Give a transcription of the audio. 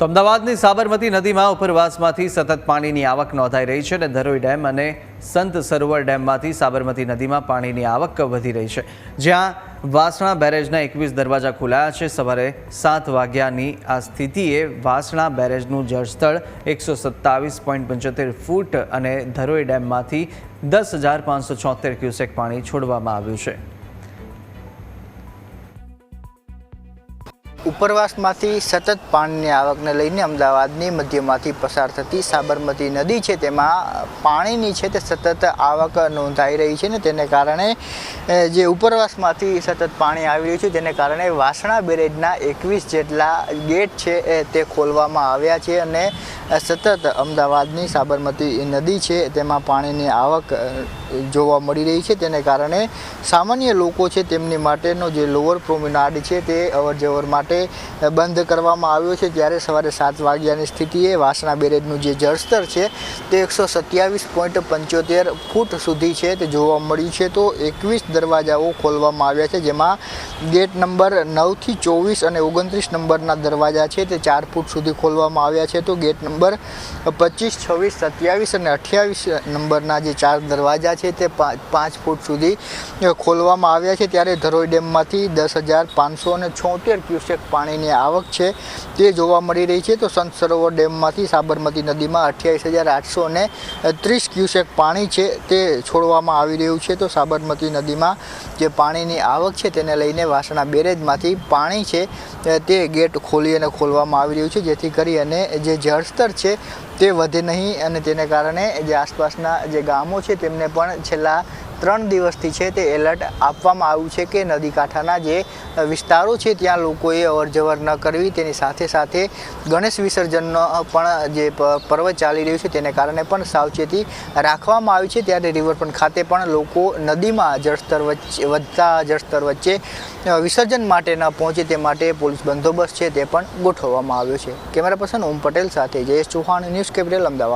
તો અમદાવાદની સાબરમતી નદીમાં ઉપરવાસમાંથી સતત પાણીની આવક નોંધાઈ રહી છે અને ધરોઈ ડેમ અને સંત સરોવર ડેમમાંથી સાબરમતી નદીમાં પાણીની આવક વધી રહી છે. જ્યાં વાસણા બેરેજના એકવીસ દરવાજા ખોલાયા છે. સવારે સાત વાગ્યાની આ સ્થિતિએ વાસણા બેરેજનું જળસ્તર એકસો સત્તાવીસ પોઈન્ટ પંચોતેર ફૂટ અને ધરોઈ ડેમમાંથી દસ હજાર પાંચસો છોતેર ક્યુસેક પાણી છોડવામાં આવ્યું છે. ઉપરવાસમાંથી સતત પાણીની આવકને લઈને અમદાવાદની મધ્યમાંથી પસાર થતી સાબરમતી નદી છે, તેમાં પાણીની છે તે સતત આવક નોંધાઈ રહી છે ને તેને કારણે જે ઉપરવાસમાંથી સતત પાણી આવી રહ્યું છે તેને કારણે વાસણા બેરેજના એકવીસ જેટલા ગેટ છે તે ખોલવામાં આવ્યા છે અને સતત અમદાવાદની સાબરમતી નદી છે તેમાં પાણીની આવક જોવા મળી રહી છે. તેને કારણે સામાન્ય લોકો છે તેમની માટેનો જે લોઅર પ્રોમિનાડ છે તે અવરજવર માટે બંધ કરવામાં આવ્યો છે. ત્યારે સવારે સાત વાગ્યાની સ્થિતિએ વાસણા બેરેજનું જે જળસ્તર છે તે એકસો સત્યાવીસ પોઈન્ટ પંચોતેર ફૂટ સુધી છે તે જોવા મળ્યું છે. તો એકવીસ દરવાજાઓ ખોલવામાં આવ્યા છે, જેમાં ગેટ નંબર નવથી ચોવીસ અને ઓગણત્રીસ નંબરના દરવાજા છે તે ચાર ફૂટ સુધી ખોલવામાં આવ્યા છે. તો ગેટ નંબર પચીસ, છવ્વીસ, સત્યાવીસ અને અઠ્યાવીસ નંબરના જે ચાર દરવાજા છે તે પાંચ ફૂટ સુધી ખોલવામાં આવ્યા છે. ત્યારે ધરોઈ ડેમમાંથી દસ હજાર પાંચસો અને છોતેર ક્યુસેક પાણીની આવક છે. તે જોવા મળી રહી છે. તો સંત સરોવર ડેમમાંથી સાબરમતી નદીમાં અઠ્યાવીસ હજાર આઠસો અને ત્રીસ ક્યુસેક પાણી છે તે છોડવામાં આવી રહ્યું છે. તો સાબરમતી નદીમાં જે પાણીની આવક છે, તેને લઈને વાસણા બેરેજમાંથી પાણી છે તે ગેટ ખોલી અને ખોલવામાં આવી રહ્યું છે, જેથી કરી અને જે જળસ્તર છે તે વધે નહીં અને તેને કારણે જે આસપાસના જે ગામો છે તેમને પણ છેલ્લા ત્રણ દિવસથી છે તે એલર્ટ આપવામાં આવ્યું છે કે નદી કાંઠાના જે વિસ્તારો છે ત્યાં લોકોએ અવરજવર ન કરવી. તેની સાથે સાથે ગણેશ વિસર્જનનો પણ જે પર્વ ચાલી રહ્યું છે તેને કારણે પણ સાવચેતી રાખવામાં આવી છે. ત્યારે રિવરફ્રન્ટ ખાતે પણ લોકો નદીમાં જળસ્તર વચ્ચે, વધતા જળસ્તર વચ્ચે વિસર્જન માટે ન પહોંચે તે માટે પોલીસ બંદોબસ્ત છે તે પણ ગોઠવવામાં આવ્યો છે. કેમેરા પર્સન ઓમ પટેલ સાથે જયેશ ચૌહાણ, ન્યૂઝ કેપિટલ, અમદાવાદ.